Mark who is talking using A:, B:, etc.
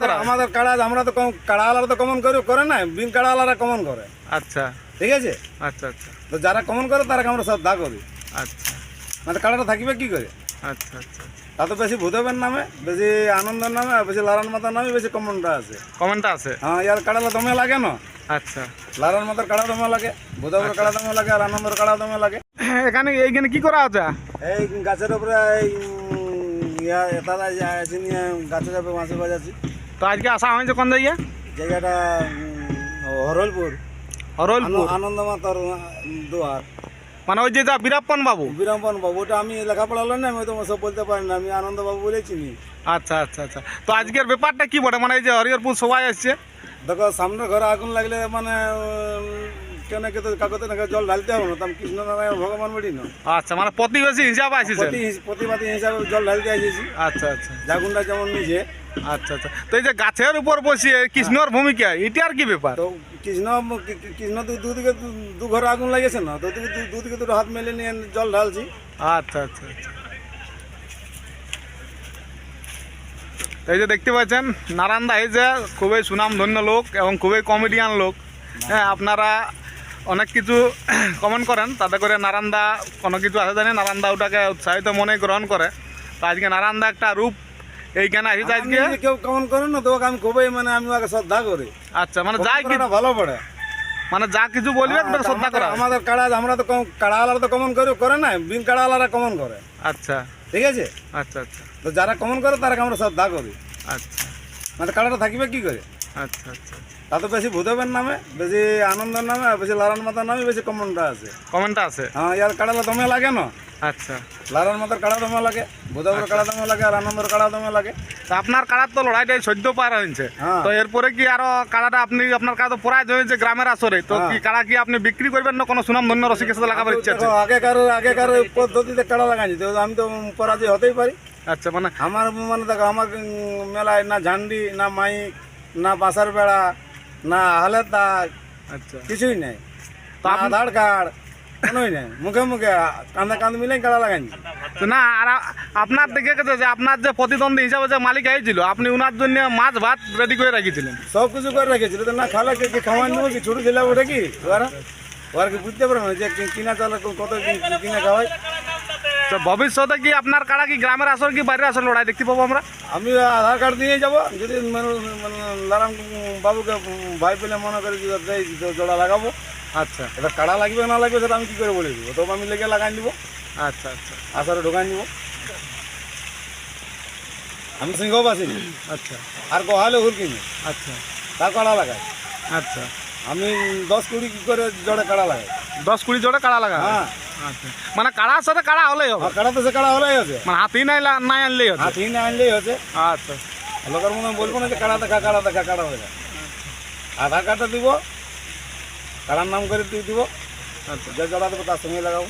A: করা?
B: আমাদের কাড়া আমরা তো কম কাড়াওয়ালারা তো কমন করে করে না বিন কাড়াওয়ালারা কমন করে।
A: আচ্ছা।
B: ঠিক আছে?
A: আচ্ছা আচ্ছা।
B: তো যারা কমন করে তারাকে আমরা শ্রদ্ধা করি।
A: আচ্ছা।
B: মানে কাড়াটা থাকবে কি করে?
A: আচ্ছা আচ্ছা।
B: তা তো বেশি ভূদেবের নামে বেশি আনন্দের নামে আর বেশি লালান মাতার নামে বেশি কমনটা আছে।
A: কমেন্টটা আছে?
B: হ্যাঁ ইয়ার কাড়ালা দমে লাগে না?
A: আচ্ছা।
B: লালান মাতার কাড়া দমে লাগে ভূদেবের কাড়া দমে লাগে আর আনন্দের কাড়া দমে লাগে।
A: এখানে এইখানে কি করা হচ্ছে
B: এই গাছের উপরে এই ইয়া তারা আছে নিয়ে গাছে যাবে মাছে বাজাচ্ছি।
A: তো আজকে আসা হয়েছে কোন জায়গা
B: জায়গাটা হরলপুর।
A: হরলপুর?
B: আন- আনন্দ মাতার উম, দুয়ার।
A: মানে ওই যে যা বীরাপ্পন বাবু?
B: বিরামপন বাবু ওটা আমি লেখাপড়া হলো না আমি তো সব বলতে পারি না আমি আনন্দ বাবু বলে চিনি।
A: আচ্ছা আচ্ছা আচ্ছা। তো আজকের ব্যাপারটা কি বটে? মানে এই যে হরিহরপুর সবাই আসছে।
B: দেখো সামনের ঘরে আগুন লাগলে মানে কেন কে তো কাগজে নাকি জল ঢালতে হবে না তো আমি কৃষ্ণ ভগবান বলি না।
A: আচ্ছা মানে প্রতিবেশী হিসাবে আসিছে
B: প্রতি প্রতিবাদী হিসাবে জল ঢালতে আসেছি।
A: আচ্ছা আচ্ছা।
B: জাগুনটা যেমন নিজে।
A: আচ্ছা আচ্ছা। তো এই যে গাছের উপর বসিয়ে কৃষ্ণর ভূমিকা এটার কি ব্যাপার?
B: তো কৃষ্ণ কৃষ্ণ দুদিকে দু- ঘরে আগুন লাগেছে না? দুদিকে দুদিকে দুটো হাত মেলে নিয়ে জল ঢালছি।
A: আচ্ছা আচ্ছা আচ্ছা। এই যে দেখতে পাচ্ছেন নারান্দা এই যে খুবই সুনামধন্য লোক এবং খুবই কমেডিয়ান লোক। হ্যাঁ আপনারা অনেক কিছু কমেন্ট করেন তাতে করে নারান্দা কোনো কিছু আছে জানি নারান্দা ওটাকে উৎসাহিত মনে গ্রহণ করে। তো আজকে নারান্দা একটা রূপ এইখানে
B: আমি
A: আজকে?
B: কেউ কেমন করে না তো ওকে আমি খুবই মানে আমি ওকে শ্রদ্ধা করি।
A: আচ্ছা মানে যাই কি
B: ভালো পড়ে।
A: মানে যা কিছু বলবে তাকে শ্রদ্ধা করা
B: আমাদের কাড়া আমরা তো কাড়াওয়ালারা তো কমন করে করে না বিন কাড়াওয়ালারা কমন করে।
A: আচ্ছা।
B: ঠিক আছে?
A: আচ্ছা আচ্ছা।
B: তো যারা কমন করে তারাকে আমরা শ্রদ্ধা করি।
A: আচ্ছা।
B: মানে কাড়াটা থাকবে কি করে?
A: আচ্ছা আচ্ছা।
B: তা তো বেশি ভূদেবের নামে বেশি আনন্দের নামে আর বেশি লালান মাতার নামে বেশি কমনটা আছে।
A: কমেন্টটা আছে?
B: হ্যাঁ ইয়ার কাড়ালা দমে লাগে না?
A: আচ্ছা।
B: লালান মাতার কাড়া দমে লাগে ভূদেবের কাড়া দমে লাগে আর আনন্দের কাড়া দমে লাগে।
A: তো আপনার কাড়ার তো লড়াইটাই সদ্য পার হয়েছে।
B: হ্যাঁ।
A: তো এরপরে কি আরও কাড়াটা আপনি আপনার কাড়া তো পরাজ হয়েছে গ্রামের আসরে। তো
B: হ্যাঁ।
A: কি কাড়া কি আপনি বিক্রি করবেন না কোনো সুনাম ধন্য রসিকের সাথে লাগাবার ইচ্ছা আছে?
B: আগেকার আগেকার পদ্ধতিতে কাড়া লাগাইছি তো আমি তো পরাজয় হতেই পারি।
A: আচ্ছা মানে
B: আমার মানে দেখো আমার মেলায় না ঝান্ডি না মাইক না বাসার বেড়া না হালের দাগ
A: আচ্ছা।
B: কিছুই নেই।
A: তো
B: আধার কার্ড কোনোই নেই। মুখে মুখে কান্দে কান্দ মিলে কাড়া লাগাইছি
A: না আর আপনার দেখে গেছে যে আপনার যে প্রতিদ্বন্দ্বী হিসাবে যে মালিক হয়েছিল আপনি উনার জন্য মাছ ভাত রেডি করে রেখেছিলেন।
B: সব কিছু করে রেখেছিল। তো না খালে কি খাওয়াই নেব কি? ছোটো ছেলে ওঠে কি? ওরা ওরা কি বুঝতে পারবে না যে কিনা চালে কত কিনা খাওয়াই
A: তো ভবিষ্যতে কি আপনার কাড়া কি গ্রামের আসর কি বাইরের আসর লড়াই দেখতে পাবো আমরা?
B: আমি আধার কার্ড দিয়ে যাব। যদি মানে- মানে লারাম বাবুকে ভাই পেলে মনে করে জোড়া লাগাবো।
A: আচ্ছা।
B: এবার কাড়া লাগবে না লাগবে সেটা আমি কি করে বলে দিব? তবে আমি লেগে লাগাই দিব
A: আচ্ছা আচ্ছা।
B: আসারে ঢোকাই দিব আমি সিংহবাসী
A: আচ্ছা।
B: আর গোহালে হুর কিনি
A: আচ্ছা।
B: তার কাড়া লাগাই।
A: আচ্ছা।
B: আমি দশ কুড়ি কি করে জোড়ে কাড়া লাগাই।
A: দশ কুড়ি জোড়া কাড়া লাগা
B: হ্যাঁ।
A: মানে কাড়ার সাথে কাড়া হলেই হবে।
B: কাড়াতে সে কাড়া হলেই আছে।
A: মানে হাতি নাই নাই আনলেই হচ্ছে।
B: হাতি না আনলেই হচ্ছে।
A: আচ্ছা।
B: লোকের মনে বলব না যে কাড়া দেখা কাড়া দেখা কাড়া দেখা আধার কার্ডটা দিব কাড়ার নাম করে দিয়ে দিব।
A: আচ্ছা।
B: যে জড়া দেবো তার সঙ্গে লাগাবো।